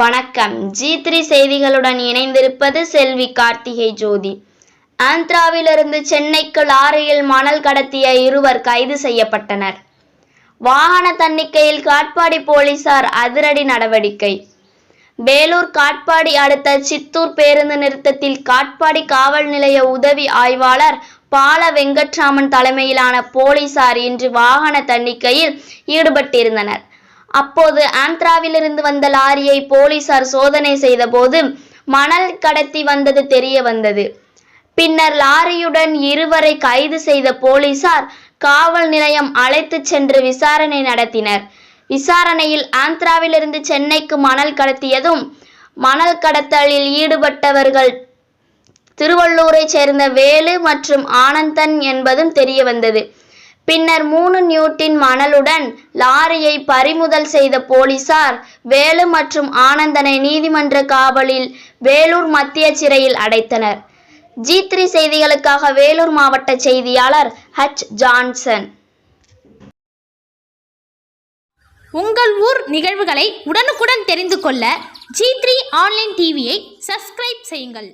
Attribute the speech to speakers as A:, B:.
A: வணக்கம். G three செய்திகளுடன் இணைந்திருப்பது செல்வி கார்த்திகை ஜோதி. ஆந்திராவிலிருந்து சென்னைக்கு லாரியில் மணல் கடத்திய இருவர் கைது செய்யப்பட்டனர். வாகன தன்னிக்கையில் காட்பாடி போலீசார் அதிரடி நடவடிக்கை. வேலூர் காட்பாடி அடுத்த சித்தூர் பேருந்து நிறுத்தத்தில் காட்பாடி காவல் நிலைய உதவி ஆய்வாளர் பால வெங்கட்ராமன் தலைமையிலான போலீசார் இன்று வாகன தணிக்கையில் ஈடுபட்டிருந்தனர். அப்போது ஆந்திராவிலிருந்து வந்த லாரியை போலீசார் சோதனை செய்தபோது மணல் கடத்தி வந்தது தெரிய வந்தது. பின்னர் லாரியுடன் இருவரை கைது செய்த போலீசார் காவல் நிலையம் அழைத்துச் சென்று விசாரணை நடத்தினர். விசாரணையில் ஆந்திராவிலிருந்து சென்னைக்கு மணல் கடத்தியதும் மணல் கடத்தலில் ஈடுபட்டவர்கள் திருவள்ளூரைச் சேர்ந்த வேலு மற்றும் ஆனந்தன் என்பதும் தெரிய வந்தது. பின்னர் மூணு நியூட்டின் மணலுடன் லாரியை பறிமுதல் செய்த போலீசார் வேலு மற்றும் ஆனந்தனை நீதிமன்ற காவலில் வேலூர் மத்திய சிறையில் அடைத்தனர். ஜி த்ரீ செய்திகளுக்காக வேலூர் மாவட்ட செய்தியாளர் ஹச் ஜான்சன்
B: உங்கள் ஊர் நிகழ்வுகளை உடனுக்குடன் தெரிந்து கொள்ள ஜி த்ரீ ஆன்லைன் டிவியை சப்ஸ்கிரைப் செய்யுங்கள்.